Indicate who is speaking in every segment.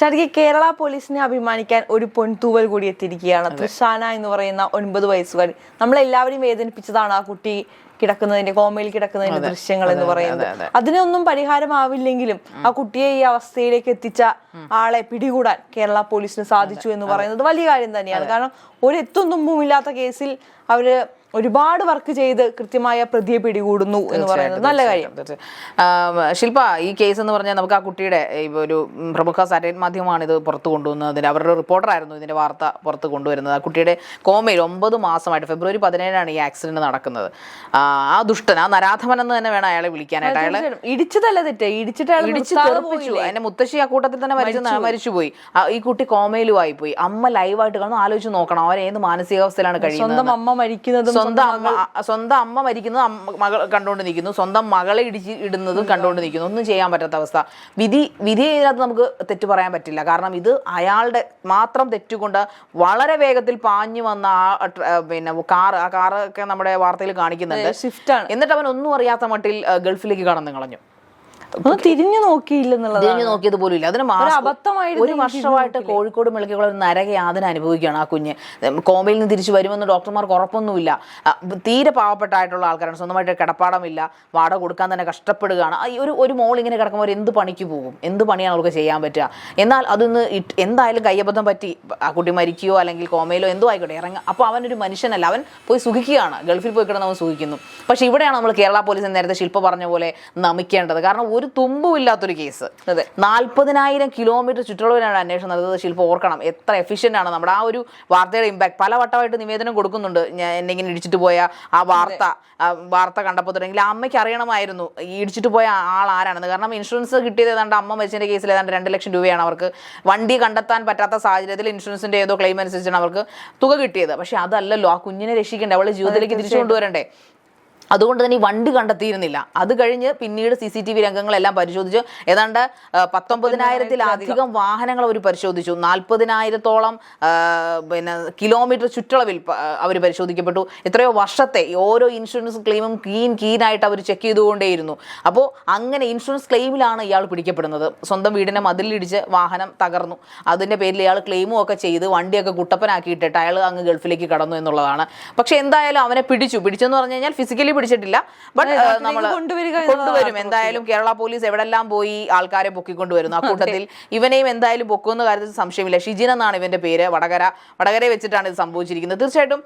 Speaker 1: ശരിക്കും കേരള പോലീസിനെ അഭിമാനിക്കാൻ ഒരു പൊൻതൂവൽ കൂടി എത്തിയിരിക്കുകയാണ്. തൃഷാന എന്ന് പറയുന്ന ഒൻപത് വയസ്സുകാരി. നമ്മളെല്ലാവരും വേദനിപ്പിച്ചതാണ് ആ കുട്ടി കിടക്കുന്നതിന്റെ കോമയിൽ കിടക്കുന്നതിന്റെ ദൃശ്യങ്ങൾ എന്ന് പറയുന്നത്. അതിനൊന്നും പരിഹാരമാവില്ലെങ്കിലും ആ കുട്ടിയെ ഈ അവസ്ഥയിലേക്ക് എത്തിച്ച ആളെ പിടികൂടാൻ കേരള പോലീസിന് സാധിച്ചു എന്ന് പറയുന്നത് വലിയ കാര്യം തന്നെയാണ്. കാരണം ഒരു എത്തും തുമ്പും ഇല്ലാത്ത കേസിൽ അവർ ഒരുപാട് വർക്ക് ചെയ്ത് കൃത്യമായ പ്രതിയെ പിടികൂടുന്നു എന്ന് പറയുന്നത് നല്ല കാര്യം.
Speaker 2: ശില്പ ഈ കേസ് എന്ന് പറഞ്ഞാൽ നമുക്ക് ആ കുട്ടിയുടെ ഒരു പ്രമുഖ സാറ്റലൈറ്റ് മാധ്യമമാണ് ഇത് പുറത്തു കൊണ്ടുവന്നതിന് അവരുടെ റിപ്പോർട്ടറായിരുന്നു ഇതിന്റെ വാർത്ത പുറത്ത് കൊണ്ടുവരുന്നത്. ആ കുട്ടിയുടെ കോമയിൽ ഒമ്പത് മാസമായിട്ട് ഫെബ്രുവരി പതിനേഴാണ് ഈ ആക്സിഡന്റ് നടക്കുന്നത്. ആ, ആ ദുഷ്ടൻ ആ നരാധമൻ എന്ന് തന്നെ വേണം അയാളെ വിളിക്കാനായിട്ട്. അയാളെ
Speaker 1: ഇടിച്ചതല്ല തെറ്റ്. ഇടിച്ചിട്ട് അയാൾ
Speaker 2: ഇടിച്ച് തെറിപ്പിച്ചു. എന്റെ മുത്തശ്ശി ആ കൂട്ടത്തിൽ തന്നെ മരിച്ചു മരിച്ചുപോയി. ഈ കുട്ടി കോമയിലുമായി പോയി അമ്മ ലൈവായിട്ട് കാണുന്നു ആലോചിച്ച് നോക്കണം. അവൻ ഏത് മാനസികാവസ്ഥയിലാണ് കഴിയുന്നത്
Speaker 1: സ്വന്തം അമ്മ മരിക്കുന്നതും
Speaker 2: സ്വന്തം അമ്മ സ്വന്തം അമ്മ മരിക്കുന്നത് മകൾ കണ്ടുകൊണ്ട് നിൽക്കുന്നു സ്വന്തം മകളെ ഇടിച്ച് ഇടുന്നതും കണ്ടുകൊണ്ട് നിൽക്കുന്നു ഒന്നും ചെയ്യാൻ പറ്റാത്ത അവസ്ഥ. വിധി വിധി ഇതിനകത്ത് നമുക്ക് തെറ്റ് പറയാൻ പറ്റില്ല. കാരണം ഇത് അയാളുടെ മാത്രം തെറ്റുകൊണ്ട് വളരെ വേഗത്തിൽ പാഞ്ഞു വന്ന ആ പിന്നെ കാർ ആ കാറൊക്കെ നമ്മുടെ വാർത്തയിൽ കാണിക്കുന്നുണ്ട്.
Speaker 1: സ്വിഫ്റ്റ് ആണ്.
Speaker 2: എന്നിട്ട് അവൻ ഒന്നും അറിയാത്ത മട്ടിൽ ഗൾഫിലേക്ക് കടന്നു കളഞ്ഞു.
Speaker 1: ഒന്ന് തിരിഞ്ഞു നോക്കിയില്ല
Speaker 2: തിരിഞ്ഞു നോക്കിയത് പോലും ഇല്ല. അതിന്
Speaker 1: അബദ്ധമായിട്ട്
Speaker 2: ഒരു വർഷമായിട്ട് കോഴിക്കോട് മെളിക്കുള്ള ഒരു നരകയാതന അനുഭവിക്കുകയാണ് ആ കുഞ്ഞ്. കോമയിൽ നിന്ന് തിരിച്ചു വരുമെന്ന് ഡോക്ടർമാർക്ക് ഉറപ്പൊന്നുമില്ല. തീരെ പാവപ്പെട്ടായിട്ടുള്ള ആൾക്കാരാണ്. സ്വന്തമായിട്ട് കിടപ്പാടമില്ല. വാട കൊടുക്കാൻ തന്നെ കഷ്ടപ്പെടുകയാണ്. ഒരു ഒരു മോൾ ഇങ്ങനെ കിടക്കുമ്പോൾ എന്ത് പണിക്ക് പോകും? എന്ത് പണിയാണ് അവർക്ക് ചെയ്യാൻ പറ്റുക? എന്നാൽ അതൊന്ന് എന്തായാലും കയ്യബദ്ധം പറ്റി. ആ കുട്ടി മരിക്കുകയോ അല്ലെങ്കിൽ കോമയിലോ എന്തോ ആയിക്കോട്ടെ ഇറങ്ങുക അപ്പോൾ അവനൊരു മനുഷ്യനല്ല. അവൻ പോയി സുഖിക്കുകയാണ്. ഗൾഫിൽ പോയി കിടന്ന് അവൻ സുഖിക്കുന്നു. പക്ഷേ ഇവിടെയാണ് നമ്മൾ കേരള പോലീസ് നേരത്തെ ശില്പ പറഞ്ഞ പോലെ നമിക്കേണ്ടത്. കാരണം ഒരു തുമ്പുമില്ലാത്തൊരു കേസ്.
Speaker 1: അതെ.
Speaker 2: നാൽപ്പതിനായിരം കിലോമീറ്റർ ചുറ്റളവിലാണ് അന്വേഷണം നടത്തുന്നത് ശില്പ ഓർക്കണം. എത്ര എഫിഷ്യന്റ് ആണ് നമ്മുടെ ആ ഒരു വാർത്തയുടെ ഇമ്പാക്ട് പല വട്ടമായിട്ട് നിവേദനം കൊടുക്കുന്നുണ്ട്. ഞാൻ എന്നെ ഇങ്ങനെ ഇടിച്ചിട്ട് പോയ ആ വാർത്ത വാർത്ത കണ്ടപ്പോൾ തുടങ്ങി അമ്മയ്ക്ക് അറിയണമായിരുന്നു ഈ ഇടിച്ചിട്ട് പോയ ആൾ ആരാണെന്ന്. കാരണം ഇൻഷുറൻസ് കിട്ടിയത് ഏതാണ്ട് അമ്മ മരിച്ചതിന്റെ കേസിൽ ഏതാണ്ട് രണ്ട് ലക്ഷം രൂപയാണ് അവർക്ക്. വണ്ടി കണ്ടെത്താൻ പറ്റാത്ത സാഹചര്യത്തിൽ ഇൻഷുറൻസിന്റെ ഏതോ ക്ലെയിം അനുസരിച്ചാണ് അവർക്ക് തുക കിട്ടിയത്. പക്ഷേ അതല്ലല്ലോ ആ കുഞ്ഞിനെ രക്ഷിക്കേണ്ടേ അവളെ ജീവിതത്തിലേക്ക് തിരിച്ചു കൊണ്ടുവരണ്ടേ? അതുകൊണ്ട് തന്നെ ഈ വണ്ടി കണ്ടെത്തിയിരുന്നില്ല. അത് കഴിഞ്ഞ് പിന്നീട് സി സി ടി വി രംഗങ്ങളെല്ലാം പരിശോധിച്ചു ഏതാണ്ട് പത്തൊമ്പതിനായിരത്തിലധികം വാഹനങ്ങൾ അവർ പരിശോധിച്ചു. നാൽപ്പതിനായിരത്തോളം പിന്നെ കിലോമീറ്റർ ചുറ്റളവിൽ അവർ പരിശോധിക്കപ്പെട്ടു. എത്രയോ വർഷത്തെ ഓരോ ഇൻഷുറൻസ് ക്ലെയിമും കീൻ കീനായിട്ട് അവർ ചെക്ക് ചെയ്തുകൊണ്ടേയിരുന്നു. അപ്പോൾ അങ്ങനെ ഇൻഷുറൻസ് ക്ലെയിമിലാണ് ഇയാൾ പിടിക്കപ്പെടുന്നത്. സ്വന്തം വീടിനെ മതിലിടിച്ച് വാഹനം തകർന്നു. അതിന്റെ പേരിൽ ഇയാൾ ക്ലെയിമും ഒക്കെ ചെയ്ത് വണ്ടിയൊക്കെ കുട്ടപ്പനാക്കിയിട്ടിട്ട് അയാൾ അങ്ങ് ഗൾഫിലേക്ക് കടന്നു എന്നുള്ളതാണ്. പക്ഷേ എന്തായാലും അവനെ പിടിച്ചു. പിടിച്ചെന്ന് പറഞ്ഞു കഴിഞ്ഞാൽ ഫിസിക്കലി പിടിച്ചിട്ടില്ല. ബട്ട് നമ്മൾ കൊണ്ടുവരും. എന്തായാലും കേരള പോലീസ് എവിടെല്ലാം പോയി ആൾക്കാരെ പൊക്കിക്കൊണ്ടുവരുന്നു. ആ കൂട്ടത്തിൽ ഇവനെയും എന്തായാലും പൊക്കുമെന്ന കാര്യത്തിൽ സംശയമില്ല. ഷിജിൻ എന്നാണ് ഇവന്റെ പേര്. വടകര വടകരയെ വെച്ചിട്ടാണ് ഇത് സംഭവിച്ചിരിക്കുന്നത്. തീർച്ചയായിട്ടും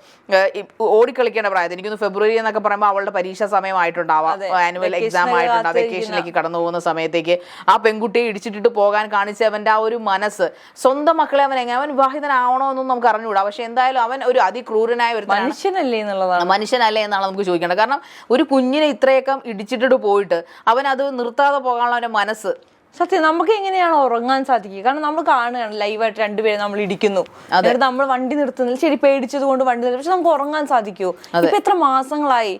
Speaker 2: ഓടിക്കളിക്കേണ്ട പ്രായത്തിൽ എനിക്കൊന്ന് ഫെബ്രുവരി എന്നൊക്കെ പറയുമ്പോൾ അവളുടെ പരീക്ഷാ സമയമായിട്ടുണ്ടാവാം. ആനുവൽ എക്സാം ആയിട്ടുണ്ടാവും. വെക്കേഷനിലേക്ക് കടന്നു പോകുന്ന സമയത്തേക്ക് ആ പെൺകുട്ടിയെ ഇടിച്ചിട്ടിട്ട് പോകാൻ കാണിച്ച അവന്റെ ആ ഒരു മനസ്സ് സ്വന്തം മക്കളെ അവൻ എങ്ങനെ അവൻ വിവാഹിതനാവണോ എന്നൊന്നും നമുക്ക് അറിഞ്ഞുകൂടാ. പക്ഷെ എന്തായാലും അവൻ ഒരു അതിക്രൂരനായ ഒരു
Speaker 1: മനുഷ്യനല്ലേ എന്നുള്ളതാണ്.
Speaker 2: മനുഷ്യനല്ലേ എന്നാണ് നമുക്ക് ചോദിക്കേണ്ടത്. കാരണം ഒരു കുഞ്ഞിനെ ഇത്രയൊക്കെ ഇടിച്ചിട്ടിട്ട് പോയിട്ട് അവൻ അത് നിർത്താതെ പോകാനുള്ള അവന്റെ മനസ്സ്.
Speaker 1: സത്യം നമുക്ക് എങ്ങനെയാണ് ഉറങ്ങാൻ സാധിക്കുക. കാരണം നമ്മൾ കാണുകയാണ് ലൈവായിട്ട് രണ്ടുപേരെ നമ്മൾ ഇടിക്കുന്നു. അതായത് നമ്മൾ വണ്ടി നിർത്തുന്നില്ല. ശരി പേടിച്ചത് കൊണ്ട് വണ്ടി നിർത്തി. പക്ഷെ നമുക്ക് ഉറങ്ങാൻ സാധിക്കുമോ ഇപ്പൊ എത്ര മാസങ്ങളായി?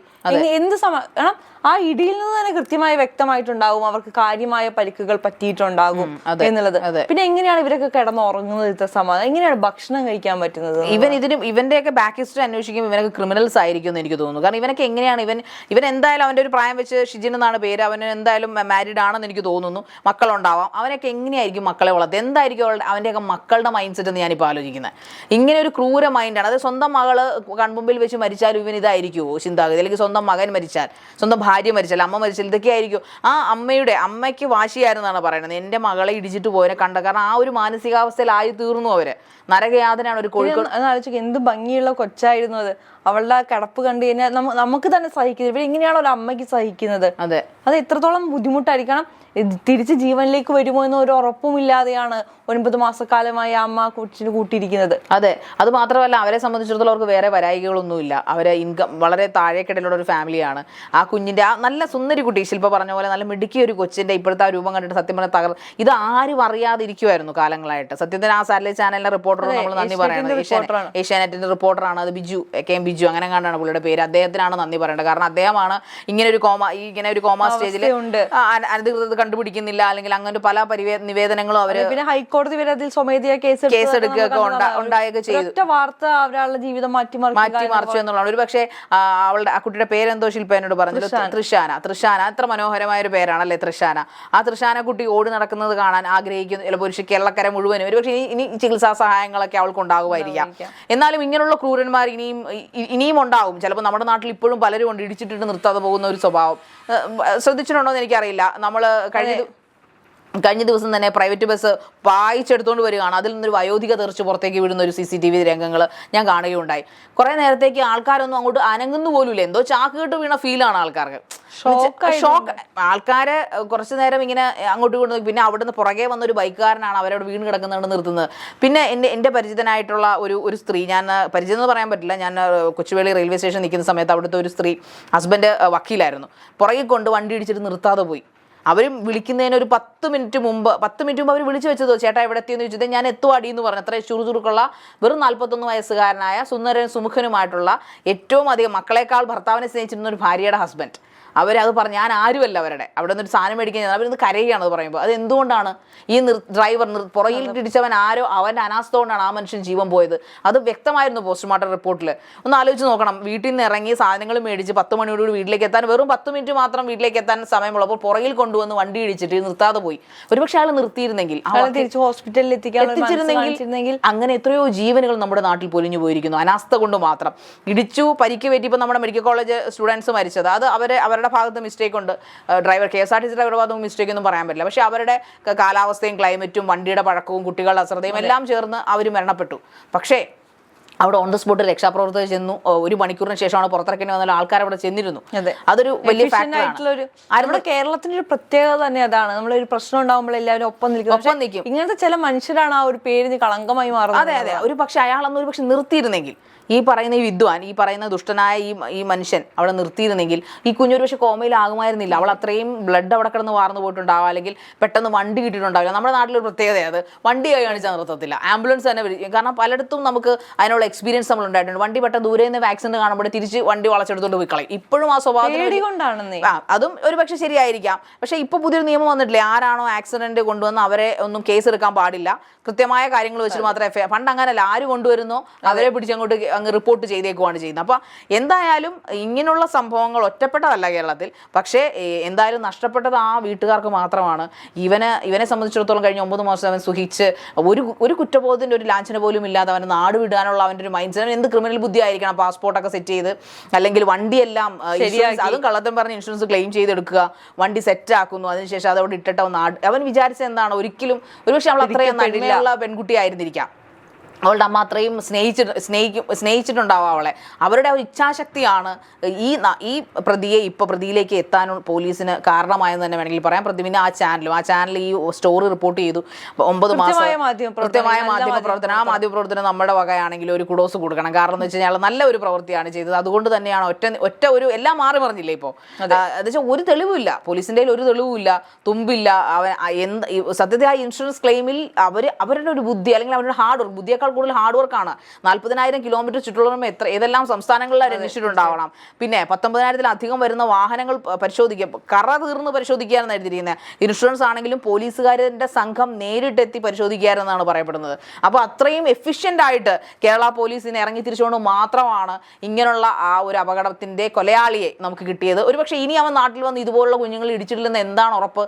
Speaker 1: എന്ത് സമ കാരണം ആ ഇടിയിൽ നിന്ന് തന്നെ കൃത്യമായി വ്യക്തമായിട്ടുണ്ടാവും അവർക്ക് കാര്യമായ പരിക്കുകൾ പറ്റിയിട്ടുണ്ടാകും എന്നുള്ളത്. പിന്നെ എങ്ങനെയാണ് ഇവരൊക്കെ കിടന്ന് ഉറങ്ങുന്നത് ഇത്ര സമാധാനം? എങ്ങനെയാണ് ഭക്ഷണം കഴിക്കാൻ പറ്റുന്നത്?
Speaker 2: ഇവൻ ഇതിനും ഇവന്റെയൊക്കെ ബാക്ക് ഹിസ്റ്ററി അന്വേഷിക്കുമ്പോൾ ഇവനൊക്കെ ക്രിമിനൽസ് ആയിരിക്കും എന്ന് എനിക്ക് തോന്നുന്നു. കാരണം ഇവനൊക്കെ എങ്ങനെയാണ് ഇവൻ ഇവൻ എന്തായാലും അവന്റെ ഒരു പ്രായം വെച്ച് ഷിജിൻ എന്നാണ് പേര്. അവന് എന്തായാലും മാരീഡ് ആണെന്ന് എനിക്ക് തോന്നുന്നു. മക്കളുണ്ടാവാം. അവനൊക്കെ എങ്ങനെയായിരിക്കും മക്കളെ വളർത്തുക? എന്തായിരിക്കും അവളുടെ അവന്റെയൊക്കെ മക്കളുടെ മൈൻഡ് സെറ്റ് എന്ന് ഞാനിപ്പോൾ ആലോചിക്കുന്നത്. ഇങ്ങനെ ഒരു ക്രൂര മൈൻഡാണ് അത് സ്വന്തം മകൾ കൺമുമ്പിൽ വെച്ച് മരിച്ചാലും ഇവൻ ഇതായിരിക്കുമോ ചിന്താഗതി? അല്ലെങ്കിൽ സ്വന്തം മകൻ മരിച്ചാൽ സ്വന്തം ഭാര്യ മരിച്ചാൽ അമ്മ മരിച്ചാൽ ഇതൊക്കെ ആയിരിക്കും. ആ അമ്മയുടെ അമ്മയ്ക്ക് വാശിയായിരുന്നാണ് പറയുന്നത്. എന്റെ മകളെ ഇടിച്ചിട്ട് പോയതിനെ കണ്ട. കാരണം ആ ഒരു മാനസികാവസ്ഥയിലായി തീർന്നു അവർ. നരകയാതനാണ് ഒരു കോഴിക്കോട്
Speaker 1: എന്ത് ഭംഗിയുള്ള കൊച്ചായിരുന്നു അത്. അവളുടെ ആ കിടപ്പ് കണ്ടു കഴിഞ്ഞാൽ നമുക്ക് തന്നെ സഹിക്കുന്നത് ഇവിടെ ഇങ്ങനെയാണോ ഒരു അമ്മയ്ക്ക് സഹിക്കുന്നത്?
Speaker 2: അതെ.
Speaker 1: അത് എത്രത്തോളം ബുദ്ധിമുട്ടായിരിക്കണം? തിരിച്ച് ജീവനിലേക്ക് വരുമോ എന്ന് ഒരു ഉറപ്പുമില്ലാതെയാണ് ഒൻപത് മാസക്കാലമായി അമ്മ കൊച്ചിന് കൂട്ടിയിരിക്കുന്നത്.
Speaker 2: അതെ. അത് മാത്രമല്ല അവരെ സംബന്ധിച്ചിടത്തോളം അവർക്ക് വേറെ വരായികളൊന്നുമില്ല അവരെ ഇൻകം വളരെ താഴേക്കിടയിലുള്ള ഒരു ഫാമിലിയാണ്. ആ കുഞ്ഞിന്റെ ആ നല്ല സുന്ദരി കുട്ടി ശില്പ പറഞ്ഞ പോലെ നല്ല മിടുക്കിയ ഒരു കൊച്ചിന്റെ ഇപ്പോഴത്തെ ആ രൂപം കണ്ടിട്ട് സത്യം പറഞ്ഞാൽ തകർ ഇത് ആരും അറിയാതിരിക്കുമായിരുന്നു കാലങ്ങളായിട്ട്. സത്യത്തിന് ആ സാറ്റലൈറ്റ് ചാനലിലെ റിപ്പോർട്ടർ നമ്മൾ നന്ദി
Speaker 1: പറയുന്നത്
Speaker 2: ഏഷ്യാനെറ്റിന്റെ റിപ്പോർട്ടറാണ് അത് ബിജു കെ എം ബിജു അങ്ങനെ കണ്ടാണ് പുള്ളിയുടെ പേര്. അദ്ദേഹത്തിനാണ് നന്ദി പറയേണ്ടത്. കാരണം അദ്ദേഹമാണ് ഇങ്ങനെ ഒരു കോമ ഇങ്ങനെ ഒരു കോമ സ്റ്റേജിൽ അനധികൃത കണ്ടുപിടിക്കുന്നില്ല. അല്ലെങ്കിൽ അങ്ങനെ പല പരിവേ നിവേദനങ്ങളും അവർ
Speaker 1: പിന്നെ ഹൈക്കോടതി വരെ അതിൽ സ്വമേധയാ കേസ് എടുത്തതൊക്കെ
Speaker 2: കേസ് എടുക്കുകയൊക്കെ
Speaker 1: നമ്മൾ
Speaker 2: ഉണ്ടാ- ഉണ്ടായൊക്കെ ചെയ്തു.
Speaker 1: വാർത്ത അവരുടെ ജീവിതം മാറ്റി
Speaker 2: മാറ്റി മറിച്ചു എന്നുള്ളതാണ്. ഒരു പക്ഷേ അവളുടെ ആ കുട്ടിയുടെ പേരെന്തോ ശില്പ എന്നോട് പറഞ്ഞത്. തൃശാന തൃശാന എത്ര മനോഹരമായ ഒരു പേരാണല്ലേ തൃശാന ആ തൃശാന കുട്ടി ഓടി നടക്കുന്നത് കാണാൻ ആഗ്രഹിക്കുന്നു. ചിലപ്പോൾ കേരളക്കര മുഴുവനും. ഒരു പക്ഷേ ഇനി ചികിത്സാ സഹായങ്ങളൊക്കെ അവൾക്ക് ഉണ്ടാകുമായിരിക്കാം എന്നാലും ഇങ്ങനെയുള്ള ക്രൂരന്മാർ ഇനിയും ഇനിയും ഉണ്ടാവും. ചിലപ്പോൾ നമ്മുടെ നാട്ടിൽ ഇപ്പോഴും പലരും ഉണ്ട് ഇടിച്ചിട്ടിട്ട് നിർത്താതെ പോകുന്ന ഒരു സ്വഭാവം. ശ്രദ്ധിച്ചിട്ടുണ്ടോ എന്ന് എനിക്കറിയില്ല. നമ്മൾ കഴിഞ്ഞ കഴിഞ്ഞ ദിവസം തന്നെ പ്രൈവറ്റ് ബസ് പായിച്ചെടുത്തുകൊണ്ട് വരികയാണ്. അതിൽ നിന്നൊരു വയോധിക തെറിച്ച് പുറത്തേക്ക് വിടുന്ന ഒരു സി സി ടി വി രംഗങ്ങൾ ഞാൻ കാണുകയുണ്ടായി. കുറേ നേരത്തേക്ക് ആൾക്കാരൊന്നും അങ്ങോട്ട് അനങ്ങുന്നു പോലുമില്ല. എന്തോ ചാക്ക് കേട്ട് വീണ ഫീലാണ് ആൾക്കാർക്ക്. ഷോക്ക് ആൾക്കാരെ കുറച്ചു നേരം ഇങ്ങനെ അങ്ങോട്ട് കൊണ്ട് പിന്നെ അവിടുന്ന് പുറകെ വന്ന ഒരു ബൈക്കുകാരനാണ് അവരോട് വീണ് കിടക്കുന്നുണ്ട് നിർത്തുന്നത്. പിന്നെ എന്റെ എന്റെ പരിചിതനായിട്ടുള്ള ഒരു ഒരു സ്ത്രീ ഞാൻ പരിചിതം എന്ന് പറയാൻ പറ്റില്ല. ഞാൻ കൊച്ചുവേളി റെയിൽവേ സ്റ്റേഷൻ നിൽക്കുന്ന സമയത്ത് അവിടുത്തെ ഒരു സ്ത്രീ ഹസ്ബൻഡ് വക്കീലായിരുന്നു. പുറകെ കൊണ്ട് വണ്ടി ഇടിച്ചിട്ട് നിർത്താതെ പോയി. അവരും വിളിക്കുന്നതിന് ഒരു പത്ത് മിനിറ്റ് മുമ്പ് പത്ത് മിനിറ്റ് മുമ്പ് അവർ വിളിച്ചു വെച്ചതോ? ചേട്ടാ എവിടെ എത്തിയെന്ന് ചോദിച്ചത് ഞാൻ എത്തുവാടി എന്ന് പറഞ്ഞു. അത്ര ചുറുചുറുക്കുള്ള വെറും നാൽപ്പത്തൊന്ന് വയസ്സുകാരനായ സുന്ദരൻ സുമുഖനുമായിട്ടുള്ള ഏറ്റവും അധികം മക്കളെക്കാൾ ഭർത്താവിനെ സ്നേഹിച്ചിരുന്ന ഒരു ഭാര്യയുടെ ഹസ്ബൻഡ് അവരത് പറഞ്ഞു ഞാൻ ആരുമല്ല അവരുടെ. അവിടെ നിന്ന് ഒരു സാധനം മേടിക്കാൻ അവരൊന്ന് കരയുകയാണ് അത് പറയുമ്പോൾ. അത് എന്തുകൊണ്ടാണ് ഈ ഡ്രൈവർ പുറകിൽ പിടിച്ചവൻ ആരോ അവന്റെ അനാസ്ഥ കൊണ്ടാണ് ആ മനുഷ്യൻ ജീവൻ പോയത്? അത് വ്യക്തമായിരുന്നു പോസ്റ്റ്മോർട്ടം റിപ്പോർട്ടിൽ ഒന്ന് ആലോചിച്ച് നോക്കണം. വീട്ടിൽ നിന്ന് ഇറങ്ങി സാധനങ്ങൾ മേടിച്ച് പത്ത് മണിയോടുകൂടി വീട്ടിലേക്ക് എത്താൻ വെറും പത്ത് മിനിറ്റ് മാത്രം വീട്ടിലേക്ക് എത്താൻ സമയമുള്ളപ്പോൾ പുറകിൽ കൊണ്ടുവന്ന് വണ്ടി ഇടിച്ചിട്ട് നിർത്താതെ പോയി. ഒരുപക്ഷെ അയാൾ നിർത്തിയിരുന്നെങ്കിൽ
Speaker 1: തിരിച്ച് ഹോസ്പിറ്റലിൽ
Speaker 2: എത്തിച്ചിരുന്നെങ്കിൽ അങ്ങനെ എത്രയോ ജീവനുകൾ നമ്മുടെ നാട്ടിൽ പൊലിഞ്ഞു പോയിരിക്കുന്നു. അനാസ്ഥ കൊണ്ട് മാത്രം. ഇടിച്ചു പരിക്ക് പറ്റിയപ്പോൾ നമ്മുടെ മെഡിക്കൽ കോളേജ് സ്റ്റുഡൻസ് മരിച്ചത്. അത് അവരെ അവരുടെ ഭാഗത്ത് മിസ്റ്റേക്ക് ഉണ്ട്. Driver K S R T C ഡ്രൈവറുടെ ഭാഗത്തും മിസ്റ്റേക്ക് ഒന്നും പറയാൻ പറ്റില്ല. പക്ഷേ അവരുടെ കാലാവസ്ഥയും ക്ലൈമറ്റും വണ്ടിയുടെ പഴക്കവും കുട്ടികളുടെ അശ്രദ്ധയും എല്ലാം ചേർന്ന് അവർ മരണപ്പെട്ടു. പക്ഷേ അവിടെ ഓൺ ദ സ്പോട്ട് രക്ഷാപ്രവർത്തകർ ചെന്നു. ഒരു മണിക്കൂറിന് ശേഷമാണ് പുറത്തിറക്കേണ്ടി വന്നാൽ ആൾക്കാർ അവിടെ ചെന്നിരുന്നു. അതൊരു വലിയ
Speaker 1: നമ്മുടെ കേരളത്തിന്റെ ഒരു പ്രത്യേകത തന്നെ അതാണ്. നമ്മൾ ഒരു പ്രശ്നം ഉണ്ടാകുമ്പോൾ എല്ലാവരും ഒപ്പം നിൽക്കും.
Speaker 2: ഒപ്പം നിൽക്കും.
Speaker 1: ഇങ്ങനത്തെ ചില മനുഷ്യരാണ് ആ ഒരു പേരിന് കളങ്കമായി മാറുന്നത്
Speaker 2: അതെ അതെ. ഒരു പക്ഷെ അയാളന്ന് ഒരു പക്ഷെ നിർത്തിയിരുന്നെങ്കിൽ ഈ പറയുന്ന ഈ വിദ്വാൻ ഈ പറയുന്ന ദുഷ്ടനായ ഈ ഈ മനുഷ്യൻ അവിടെ നിർത്തിയിരുന്നെങ്കിൽ ഈ കുഞ്ഞൊരു പക്ഷെ കോമയിലാകുമായിരുന്നില്ല. അവൾ അത്രയും ബ്ലഡ് അവിടെ കിടന്ന് വാർന്നു പോയിട്ടുണ്ടാവും. അല്ലെങ്കിൽ പെട്ടെന്ന് വണ്ടി കിട്ടിയിട്ടുണ്ടാവില്ല. നമ്മുടെ നാട്ടിലൊരു പ്രത്യേകത അത്. വണ്ടി കൈ കാണിച്ചാൽ നിർത്തത്തില്ല. ആംബുലൻസ് തന്നെ കാരണം പലയിടത്തും നമുക്ക് അതിനുള്ള എക്സ്പീരിയൻസ് നമ്മൾ ഉണ്ടായിട്ടുണ്ട് വണ്ടി പെട്ടെന്ന് ദൂരെ നിന്ന് വാക്സിൻ കാണുമ്പോൾ തിരിച്ച് വണ്ടി വളച്ചെടുത്തോണ്ട് പോയി കളയും. ഇപ്പോഴും ആ ആ അതും ഒരു പക്ഷെ ശരിയായിരിക്കാം. പക്ഷെ ഇപ്പൊ പുതിയൊരു നിയമം വന്നിട്ടില്ലേ ആരാണോ ആക്സിഡന്റ് കൊണ്ടുവന്ന് അവരെ ഒന്നും കേസ് എടുക്കാൻ പാടില്ല. കൃത്യമായ കാര്യങ്ങൾ വെച്ചിട്ട് മാത്രമേ എഫ് പണ്ട് അങ്ങനല്ല ആര് കൊണ്ടുവരുന്നോ അവരെ പിടിച്ചങ്ങോട്ട് അങ്ങ് റിപ്പോർട്ട് ചെയ്തേക്കുവാണ് ചെയ്യുന്നത്. അപ്പൊ എന്തായാലും ഇങ്ങനെയുള്ള സംഭവങ്ങൾ ഒറ്റപ്പെട്ടതല്ല കേരളത്തിൽ. പക്ഷേ എന്തായാലും നഷ്ടപ്പെട്ടത് ആ വീട്ടുകാർക്ക് മാത്രമാണ്. ഇവനെ ഇവനെ സംബന്ധിച്ചിടത്തോളം കഴിഞ്ഞ ഒമ്പത് മാസം അവൻ സുഹിച്ച് ഒരു ഒരു കുറ്റബോധത്തിന്റെ ഒരു ലാഞ്ചന പോലും ഇല്ലാതെ അവന് നാട് വിടാനുള്ള അവന്റെ ഒരു മൈൻഡ് സെറ്റ് എന്ത് ക്രിമിനൽ ബുദ്ധി ആയിരിക്കണം പാസ്പോർട്ടൊക്കെ സെറ്റ് ചെയ്ത് അല്ലെങ്കിൽ വണ്ടി എല്ലാം ഇൻഷുറൻസ് അതും കള്ളത്തം പറഞ്ഞ് ഇൻഷുറൻസ് ക്ലെയിം ചെയ്തെടുക്കുക. വണ്ടി സെറ്റ് ആക്കുന്നു. അതിനുശേഷം അതവിടെ ഇട്ടിട്ട് അവൻ വിചാരിച്ച അവൻ വിചാരിച്ചത് എന്താണ്? ഒരിക്കലും ഒരുപക്ഷെ നമ്മൾ അത്രയും നന്മയുള്ള പെൺകുട്ടി ആയിരുന്നിരിക്കാം അവളുടെ അമ്മ അത്രയും സ്നേഹിച്ചിട്ട് സ്നേഹിക്കും സ്നേഹിച്ചിട്ടുണ്ടാവും അവളെ. അവരുടെ ഒരു ഇച്ഛാശക്തിയാണ് ഈ ഈ പ്രതിയെ ഇപ്പോൾ പ്രതിയിലേക്ക് എത്താൻ പോലീസിന് കാരണമായെന്ന് തന്നെ വേണമെങ്കിൽ പറയാം. പ്രതി പിന്നെ ആ ചാനലും ആ ചാനൽ ഈ സ്റ്റോറി റിപ്പോർട്ട് ചെയ്തു. ഒമ്പത് മാസം
Speaker 1: കൃത്യമായ
Speaker 2: മാധ്യമ പ്രവർത്തനം ആ മാധ്യമ പ്രവർത്തനം നമ്മുടെ വകയാണെങ്കിൽ ഒരു കുടോസ് കൊടുക്കണം. കാരണം എന്ന് വെച്ച് കഴിഞ്ഞാൽ നല്ല ഒരു പ്രവൃത്തിയാണ് ചെയ്തത്. അതുകൊണ്ട് തന്നെയാണ് ഒറ്റ ഒറ്റ ഒരു എല്ലാം മാറി മറിഞ്ഞില്ലേ ഇപ്പോൾ വെച്ചാൽ ഒരു തെളിവില്ല പോലീസിന്റെ ഒരു തെളിവില്ല തുമ്പില്ല. അവൻ എന്ത് സത്യത്തിൽ ആ ഇൻഷുറൻസ് ക്ലെയിമിൽ അവർ അവരുടെ ഒരു ബുദ്ധി അല്ലെങ്കിൽ അവരുടെ ഹാർഡ് വർക്ക് ബുദ്ധിയേക്കാൾ കൂടുതൽ ഹാർഡ് വർക്കാണ് നാൽപ്പതിനായിരം കിലോമീറ്റർ ചുറ്റുള്ള എത്ര ഏതെല്ലാം സംസ്ഥാനങ്ങളിൽ അന്വേഷിച്ചിട്ടുണ്ടാവണം പിന്നെ പത്തൊമ്പതിനായിരത്തിലധികം വരുന്ന വാഹനങ്ങൾ പരിശോധിക്കുക കറ തീർന്ന് പരിശോധിക്കുകയാണെന്ന് എഴുതിയിരിക്കുന്നത് ഇൻഷുറൻസ് ആണെങ്കിലും പോലീസുകാരുടെ സംഘം നേരിട്ടെത്തി പരിശോധിക്കുകയായിരുന്നാണ് പറയപ്പെടുന്നത്. അപ്പോൾ അത്രയും എഫിഷ്യന്റ് ആയിട്ട് കേരള പോലീസിന് ഇറങ്ങി തിരിച്ചുകൊണ്ട് മാത്രമാണ് ഇങ്ങനെയുള്ള ആ ഒരു അപകടത്തിന്റെ കൊലയാളിയെ നമുക്ക് കിട്ടിയത്. ഒരുപക്ഷെ ഇനി അവൻ നാട്ടിൽ വന്ന് ഇതുപോലുള്ള കുഞ്ഞുങ്ങൾ ഇടിച്ചിട്ടില്ലെന്ന് എന്താണ് ഉറപ്പ്?